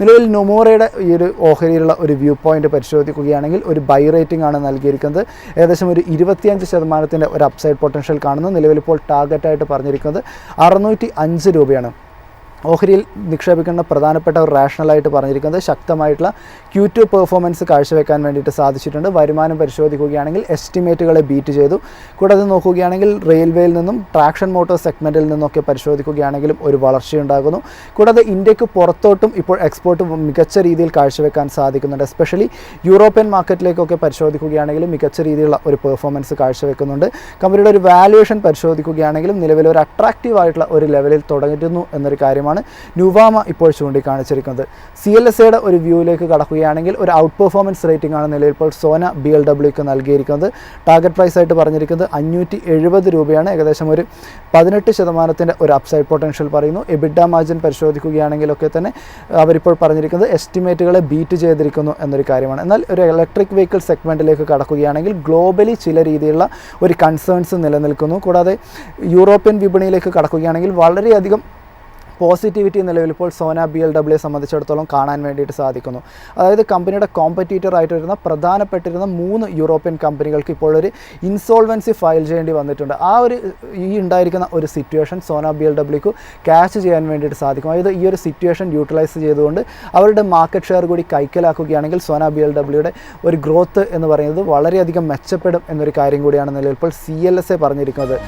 നിലവിൽ നൊമോറയുടെ ഈ ഒരു ഓഹരിയിലുള്ള ഒരു വ്യൂ പോയിന്റ് പരിശോധിക്കുകയാണെങ്കിൽ ഒരു ബൈ റേറ്റിംഗ് ആണ് നൽകിയിരിക്കുന്നത്. ഏകദേശം ഒരു ഇരുപത്തിയഞ്ച് ശതമാനത്തിന്റെ ഒരു അപ്സൈഡ് പൊട്ടൻഷ്യൽ കാണുന്നു. നിലവിൽ ഇപ്പോൾ ടാർഗറ്റായിട്ട് പറഞ്ഞിരിക്കുന്നത് അറുന്നൂറ്റി അഞ്ച് രൂപയാണ്. ഓഹരിയിൽ നിക്ഷേപിക്കേണ്ട പ്രധാനപ്പെട്ട ഒരു റാഷണലായിട്ട് പറഞ്ഞിരിക്കുന്നത് ശക്തമായിട്ടുള്ള ക്യൂ ടു പെർഫോമൻസ് കാഴ്ചവെക്കാൻ വേണ്ടിയിട്ട് സാധിച്ചിട്ടുണ്ട്. വരുമാനം പരിശോധിക്കുകയാണെങ്കിൽ എസ്റ്റിമേറ്റുകളെ ബീറ്റ് ചെയ്തു. കൂടാതെ നോക്കുകയാണെങ്കിൽ റെയിൽവേയിൽ നിന്നും ട്രാക്ഷൻ മോട്ടോർ സെഗ്മെന്റിൽ നിന്നൊക്കെ പരിശോധിക്കുകയാണെങ്കിലും ഒരു വളർച്ചയുണ്ടാകുന്നു. കൂടാതെ ഇന്ത്യയ്ക്ക് പുറത്തോട്ടും ഇപ്പോൾ എക്സ്പോർട്ട് മികച്ച രീതിയിൽ കാഴ്ചവെക്കാൻ സാധിക്കുന്നുണ്ട്. എസ്പെഷ്യലി യൂറോപ്യൻ മാർക്കറ്റിലേക്കൊക്കെ പരിശോധിക്കുകയാണെങ്കിലും മികച്ച രീതിയിലുള്ള ഒരു പെർഫോമൻസ് കാഴ്ചവെക്കുന്നുണ്ട്. കമ്പനിയുടെ ഒരു വാല്യുവേഷൻ പരിശോധിക്കുകയാണെങ്കിലും നിലവിൽ ഒരു അട്രാക്റ്റീവ് ആയിട്ടുള്ള ഒരു ലെവലിൽ തുടങ്ങിയിരുന്നു എന്നൊരു കാര്യമാണ് നുവാമ ഇപ്പോൾ ചൂണ്ടിക്കാണിച്ചിരിക്കുന്നത്. സി എൽ എസ് എയുടെ ഒരു വ്യൂവിലേക്ക് കടക്കുകയാണെങ്കിൽ ഒരു ഔട്ട് പെർഫോമൻസ് റേറ്റിംഗ് ആണ് നിലയിൽ ഇപ്പോൾ സോന ബി എൽ ഡബ്ല്യുക്ക് നൽകിയിരിക്കുന്നത്. ടാർഗറ്റ് പ്രൈസ് ആയിട്ട് പറഞ്ഞിരിക്കുന്നത് അഞ്ഞൂറ്റി എഴുപത് രൂപയാണ്. ഏകദേശം ഒരു പതിനെട്ട് ശതമാനത്തിന്റെ ഒരു അപ്സൈഡ് പൊട്ടൻഷ്യൽ പറയുന്നു. എബിഡ മാർജിൻ പരിശോധിക്കുകയാണെങ്കിലൊക്കെ തന്നെ അവരിപ്പോൾ പറഞ്ഞിരിക്കുന്നത് എസ്റ്റിമേറ്റുകളെ ബീറ്റ് ചെയ്തിരിക്കുന്നു എന്നൊരു കാര്യമാണ്. എന്നാൽ ഒരു ഇലക്ട്രിക് വെഹിക്കിൾ സെഗ്മെന്റിലേക്ക് കടക്കുകയാണെങ്കിൽ ഗ്ലോബലി ചില രീതിയിലുള്ള ഒരു കൺസേൺസ് നിലനിൽക്കുന്നു. കൂടാതെ യൂറോപ്യൻ വിപണിയിലേക്ക് കടക്കുകയാണെങ്കിൽ വളരെയധികം പോസിറ്റിവിറ്റി നിലവിൽ ഇപ്പോൾ സോന ബി എൽ ഡബ്ല്യു സംബന്ധിച്ചിടത്തോളം കാണാൻ വേണ്ടിയിട്ട് സാധിക്കുന്നു. അതായത് കമ്പനിയുടെ കോമ്പറ്റീറ്റർ ആയിട്ട് വരുന്ന പ്രധാനപ്പെട്ടിരുന്ന മൂന്ന് യൂറോപ്യൻ കമ്പനികൾക്ക് ഇപ്പോൾ ഒരു ഇൻസോൾവൻസി ഫയൽ ചെയ്യേണ്ടി വന്നിട്ടുണ്ട്. ആ ഒരു ഈ ഉണ്ടായിരിക്കുന്ന ഒരു സിറ്റുവേഷൻ സോന ബി എൽ ഡബ്ല്യുക്ക് ക്യാച്ച് ചെയ്യാൻ വേണ്ടിയിട്ട് സാധിക്കും. അതായത് ഈ ഒരു സിറ്റുവേഷൻ യൂട്ടിലൈസ് ചെയ്തുകൊണ്ട് അവരുടെ മാർക്കറ്റ് ഷെയർ കൂടി കൈക്കലാക്കുകയാണെങ്കിൽ സോന ബി എൽ ഡബ്ല്യുടെ ഒരു ഗ്രോത്ത് എന്ന് പറയുന്നത് വളരെയധികം മെച്ചപ്പെടും എന്നൊരു കാര്യം കൂടിയാണ് നിലവിൽ ഇപ്പോൾ സി എൽ എസ് എ പറഞ്ഞിരിക്കുന്നത്.